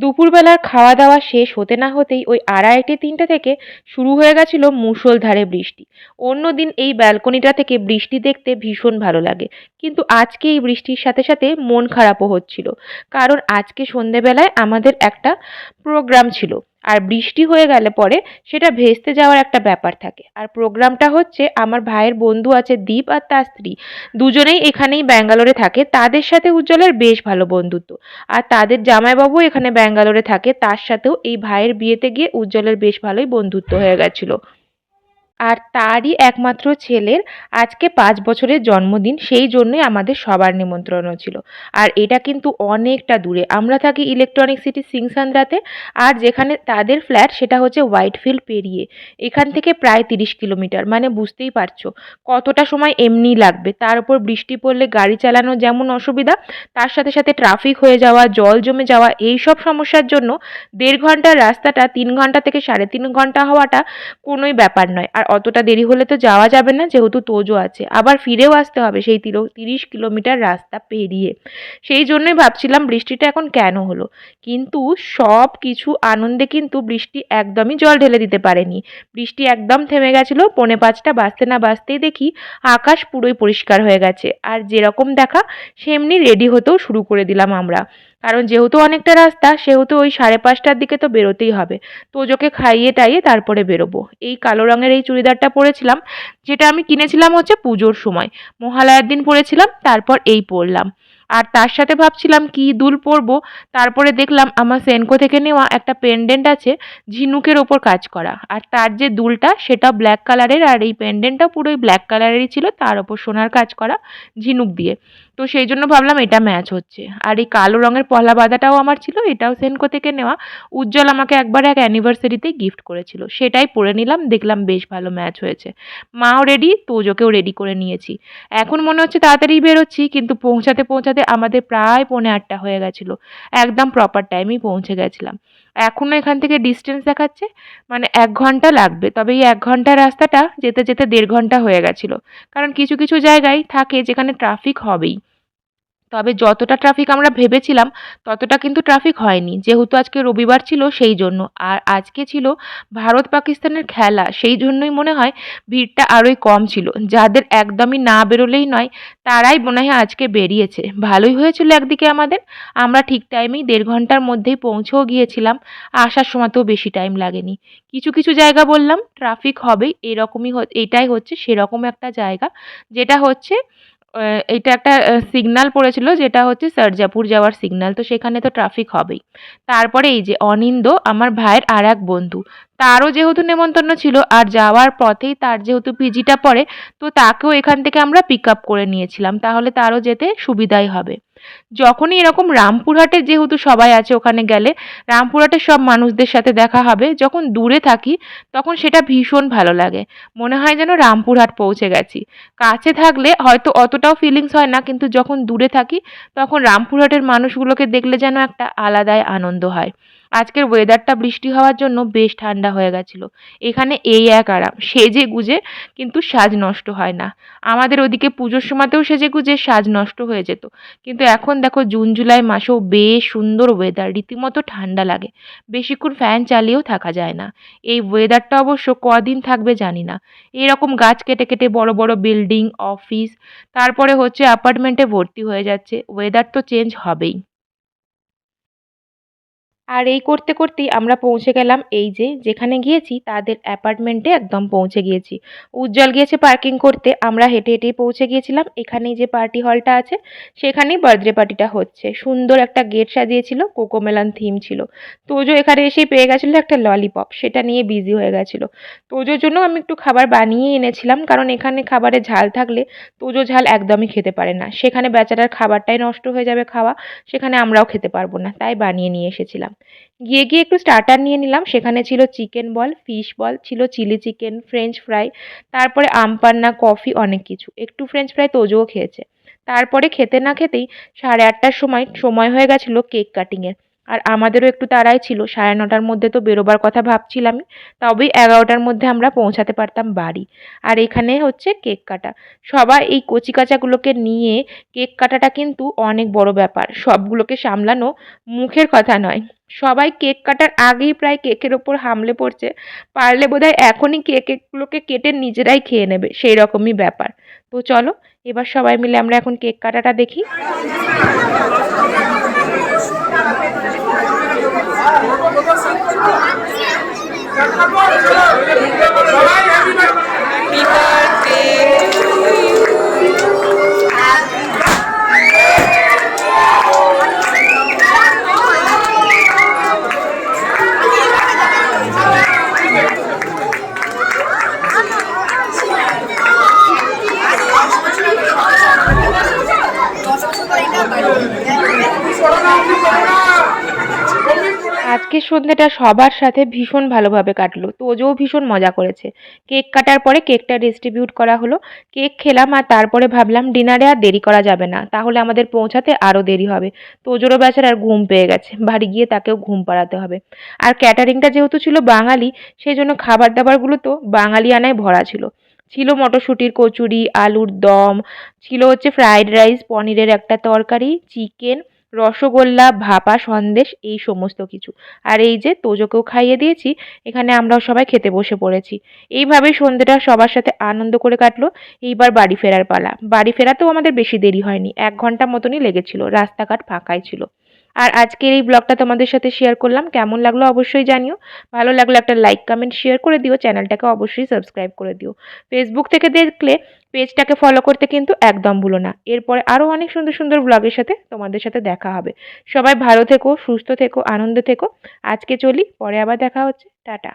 দুপুরবেলার খাওয়া দাওয়া শেষ হতে না হতেই ওই আড়াইটে, তিনটে থেকে শুরু হয়ে গেছিল মুষলধারে বৃষ্টি। অন্য দিন এই ব্যালকনিটা থেকে বৃষ্টি দেখতে ভীষণ ভালো লাগে। কিন্তু আজকে এই বৃষ্টির সাথে সাথে মন খারাপও হচ্ছিল। কারণ আজকে সন্ধেবেলায় আমাদের একটা প্রোগ্রাম ছিল। আর বৃষ্টি হয়ে গেলে পরে সেটা ভেস্তে যাওয়ার একটা ব্যাপার থাকে। আর প্রোগ্রামটা হচ্ছে, আমার ভাইয়ের বন্ধু আছে দীপ আর তার স্ত্রী। দুজনেই এখানেই ব্যাঙ্গালোরে থাকে। তাদের সাথে উজ্জ্বলের বেশ ভালো বন্ধুত্ব। আর তাদের জামাইবাবু এখানে ব্যাঙ্গালোরে থাকে। তার সাথেও এই ভাইয়ের বিয়েতে গিয়ে উজ্জ্বলের বেশ ভালোই বন্ধুত্ব হয়ে গেছিল। আর তারই একমাত্র ছেলের আজকে পাঁচ বছরের জন্মদিন, সেই জন্যই আমাদের সবার নিমন্ত্রণও ছিল। আর এটা কিন্তু অনেকটা দূরে। আমরা থাকি ইলেকট্রনিক সিটি সিংসান্দ্রাতে আর যেখানে তাদের ফ্ল্যাট সেটা হচ্ছে হোয়াইটফিল্ড পেরিয়ে। এখান থেকে প্রায় তিরিশ কিলোমিটার। মানে বুঝতেই পারছ কতটা সময় এমনি লাগবে। তার উপর বৃষ্টি পড়লে গাড়ি চালানো যেমন অসুবিধা, তার সাথে সাথে ট্রাফিক হয়ে যাওয়া, জল জমে যাওয়া, এই সব সমস্যার জন্য দেড় ঘণ্টার রাস্তাটা তিন ঘণ্টা থেকে সাড়ে তিন ঘণ্টা হওয়াটা কোনোই ব্যাপার নয়। আর অতটা দেরি হলে তো যাওয়া যাবে না, যেহেতু তোজো আছে। আবার ফিরেও আসতে হবে সেই তিরো তিরিশ কিলোমিটার রাস্তা পেরিয়ে। সেই জন্যই ভাবছিলাম বৃষ্টিটা এখন কেন হলো। কিন্তু সব কিছু আনন্দে কিন্তু বৃষ্টি একদমই জল ঢেলে দিতে পারেনি। বৃষ্টি একদম থেমে গেছিল, পৌনে পাঁচটা বাজতে না বাজতেই দেখি আকাশ পুরোই পরিষ্কার হয়ে গেছে। আর যেরকম দেখা, সেমনি রেডি হতেও শুরু করে দিলাম আমরা। কারণ যেহেতু অনেকটা রাস্তা, সেহেতু ওই সাড়ে পাঁচটার দিকে তো বেরোতেই হবে। তোজোকে খাইয়ে টাইয়ে তারপরে বেরোবো। এই কালো রঙের এই চুড়িদারটা পরেছিলাম, যেটা আমি কিনেছিলাম হচ্ছে পুজোর সময়। মহালয়ার দিন পরেছিলাম, তারপর এই পরলাম। আর তার সাথে ভাবছিলাম কি দুল পরবো, তারপরে দেখলাম আমার সেনকো থেকে নেওয়া একটা পেন্ডেন্ট আছে, ঝিনুকের ওপর কাজ করা। আর তার যে দুলটা, সেটা ব্ল্যাক কালারের আর এই পেন্ডেন্টটা পুরোই ব্ল্যাক কালারেরই ছিল, তার ওপর সোনার কাজ করা ঝিনুক দিয়ে। তো সেই জন্য ভাবলাম এটা ম্যাচ হচ্ছে। আর এই কালো রঙের পলা বাঁধাটাও আমার ছিল, এটাও সেনকো থেকে নেওয়া। উজ্জ্বল আমাকে একবার এক অ্যানিভার্সারিতে গিফট করেছিল। সেটাই পরে নিলাম, দেখলাম বেশ ভালো ম্যাচ হয়েছে। মাও রেডি তোজোকেও রেডি করে নিয়েছি। এখন মনে হচ্ছে তাড়াতাড়ি বেরোচ্ছি, কিন্তু পৌঁছাতে পৌঁছাতে আমাদের প্রায় পৌনে আটটা হয়ে গেছিল। একদম প্রপার টাইমেই পৌঁছে গেছিলাম। এখনও এখান থেকে ডিস্টেন্স দেখাচ্ছে মানে এক ঘণ্টা লাগবে। তবে এই এক ঘণ্টার রাস্তাটা যেতে যেতে দেড় ঘণ্টা হয়ে গেছিল। কারণ কিছু কিছু জায়গায় থাকে যেখানে ট্রাফিক হবেই। তবে যতটা ট্রাফিক আমরা ভেবেছিলাম, ততটা কিন্তু ট্রাফিক হয়নি। যেহেতু আজকে রবিবার ছিল সেই জন্য। আর আজকে ছিল ভারত পাকিস্তানের খেলা, সেই জন্যই মনে হয় ভিড়টা আরোই কম ছিল। যাদের একদমই না বেরোলেই নয়, তারাই মনে হয় আজকে বেরিয়েছে। ভালোই হয়েছিল একদিকে আমাদের। আমরা ঠিক টাইমেই দেড় ঘণ্টার মধ্যেই পৌঁছেও গিয়েছিলাম। আসার সময়তেও বেশি টাইম লাগেনি। কিছু কিছু জায়গা বললাম ট্রাফিক হবেই, এরকমই এটাই হচ্ছে, সেরকম একটা জায়গা। যেটা হচ্ছে এইটা একটা সিগনাল পড়েছিল যেটা হচ্ছে সার্জাপুর যাওয়ার সিগনাল তো সেখানে তো ট্রাফিক হবেই। তারপরে এই যে অনিন্দ আমার ভাইয়ের আর এক বন্ধু তারও যেহেতু নেমন্তন্ন ছিল আর যাওয়ার পথেই তার যেহেতু পিজিটা পড়ে, তো তাকেও এখান থেকে আমরা পিক আপ করে নিয়েছিলাম, তাহলে তারও যেতে সুবিধাই হবে। যখনই এরকম রামপুরহাটে যেহেতু সবাই আছে ওখানে গেলে, রামপুরহাটের সব মানুষদের সাথে দেখা হবে, যখন দূরে থাকি, তখন সেটা ভীষণ ভালো লাগে। মনে হয় যেন রামপুরহাট পৌঁছে গেছি। কাছে থাকলে হয়তো অতটাও ফিলিংস হয় না, কিন্তু যখন দূরে থাকি, তখন রামপুরহাটের মানুষগুলোকে দেখলে যেন একটা আলাদাই আনন্দ হয়। আজকের ওয়েদারটা বৃষ্টি হওয়ার জন্য বেশ ঠান্ডা হয়ে গেছিল। এখানে এই এক আরাম, সেজে গুজে কিন্তু সাজ নষ্ট হয় না। আমাদের ওদিকে পুজোর সময়তেও সেজে গুজে সাজ নষ্ট হয়ে যেত। কিন্তু এখন দেখো জুন, জুলাই মাসেও বেশ সুন্দর ওয়েদার রীতিমতো ঠান্ডা লাগে। বেশিক্ষণ ফ্যান চালিয়েও থাকা যায় না। এই ওয়েদারটা অবশ্য কদিন থাকবে জানি না। এরকম গাছ কেটে কেটে বড় বড় বিল্ডিং অফিস তারপরে হচ্ছে অ্যাপার্টমেন্টে ভর্তি হয়ে যাচ্ছে। ওয়েদার তো চেঞ্জ হবেই। আর এই করতে করতেই আমরা পৌঁছে গেলাম এই যে যেখানে গিয়েছি তাদের অ্যাপার্টমেন্টে একদম পৌঁছে গিয়েছি। উজ্জ্বল গিয়েছে পার্কিং করতে, আমরা হেঁটে হেঁটেই পৌঁছে গিয়েছিলাম। এখানেই যে পার্টি হলটা আছে, সেখানেই বার্থডে পার্টিটা হচ্ছে। সুন্দর একটা গেট সাজিয়েছিল কোকোমেলান থিম ছিল। তোজো এখানে এসেই পেয়ে গেছিল একটা ললিপপ সেটা নিয়ে বিজি হয়ে গেছিল। তোজোর জন্য আমি একটু খাবার বানিয়ে এনেছিলাম, কারণ এখানে খাবারে ঝাল থাকলে তোজো ঝাল একদমই খেতে পারে না। সেখানে বেচারার খাবারটাই নষ্ট হয়ে যাবে খাওয়া, সেখানে আমরাও খেতে পারব না, তাই বানিয়ে নিয়ে এসেছিলাম। গিয়ে গিয়ে একটু স্টার্টার নিয়ে নিলাম। সেখানে ছিল চিকেন বল ফিশ বল ছিল চিলি চিকেন ফ্রেঞ্চ ফ্রাই তারপরে আম পান্না কফি অনেক কিছু। একটু ফ্রেঞ্চ ফ্রাই তোজোও খেয়েছে। তারপরে খেতে না খেতেই সাড়ে আটটার সময় সময় হয়ে গেছিল কেক কাটিংয়ের আর আমাদেরও একটু তাড়াই ছিল, সাড়ে নটার মধ্যে তো বেরোবার কথা ভাবছিলামই, তবেই এগারোটার মধ্যে আমরা পৌঁছাতে পারতাম বাড়ি। আর এখানে হচ্ছে কেক কাটা। সবাই এই কচি কাচাগুলোকে নিয়ে কেক কাটাটা কিন্তু অনেক বড় ব্যাপার। সবগুলোকে সামলানো মুখের কথা নয়। সবাই কেক কাটার আগেই প্রায় কেকের ওপর হামলে পড়ছে। পারলে বোধহয় এখনই কেকগুলোকে কেটে নিজেরাই খেয়ে নেবে, সেই রকমই ব্যাপার। তো চলো, এবার সবাই মিলে আমরা এখন কেক কাটাটা দেখি। আজকের সন্ধ্যেটা সবার সাথে ভীষণ ভালোভাবে কাটলো। তোজও ভীষণ মজা করেছে। কেক কাটার পরে কেকটা ডিস্ট্রিবিউট করা হলো। কেক খেলাম আর তারপরে ভাবলাম ডিনারে আর দেরি করা যাবে না। তাহলে আমাদের পৌঁছাতে আরও দেরি হবে। তোজোরও বেচারার ঘুম পেয়ে গেছে। বাড়ি গিয়ে তাকেও ঘুম পাড়াতে হবে। আর ক্যাটারিংটা যেহেতু ছিল বাঙালি সেই জন্য খাবার দাবারগুলো তো বাঙালিয়ানায় ভরা ছিল। ছিল মটরশুঁটির কচুরি, আলুর দম, ছিল হচ্ছে ফ্রায়েড রাইস পনিরের একটা তরকারি চিকেন রসগোল্লা, ভাপা, সন্দেশ, এই সমস্ত কিছু। আর এই যে তোজোকেও খাইয়ে দিয়েছি, এখানে আমরাও সবাই খেতে বসে পড়েছি। এইভাবেই সন্ধ্যেটা সবার সাথে আনন্দ করে কাটলো। এইবার বাড়ি ফেরার পালা। বাড়ি ফেরাতেও আমাদের বেশি দেরি হয়নি। এক ঘণ্টা মতনই লেগেছিল। রাস্তাঘাট ফাঁকাই ছিল। আর আজকের এই ব্লগটা তোমাদের সাথে শেয়ার করলাম। কেমন লাগল অবশ্যই জানিও। ভালো লাগল একটা লাইক কমেন্ট শেয়ার করে দিও। চ্যানেলটাকে অবশ্যই সাবস্ক্রাইব করে দিও। ফেসবুক থেকে দেখলে পেজটাকে ফলো করতে কিন্তু একদম ভুলো না। এরপরে আরও অনেক সুন্দর সুন্দর ব্লগের সাথে তোমাদের সাথে দেখা হবে। সবাই ভালো থেকো, সুস্থ থেকো, আনন্দ থেকো। আজকে চলি, পরে আবার দেখা হচ্ছে। টাটা।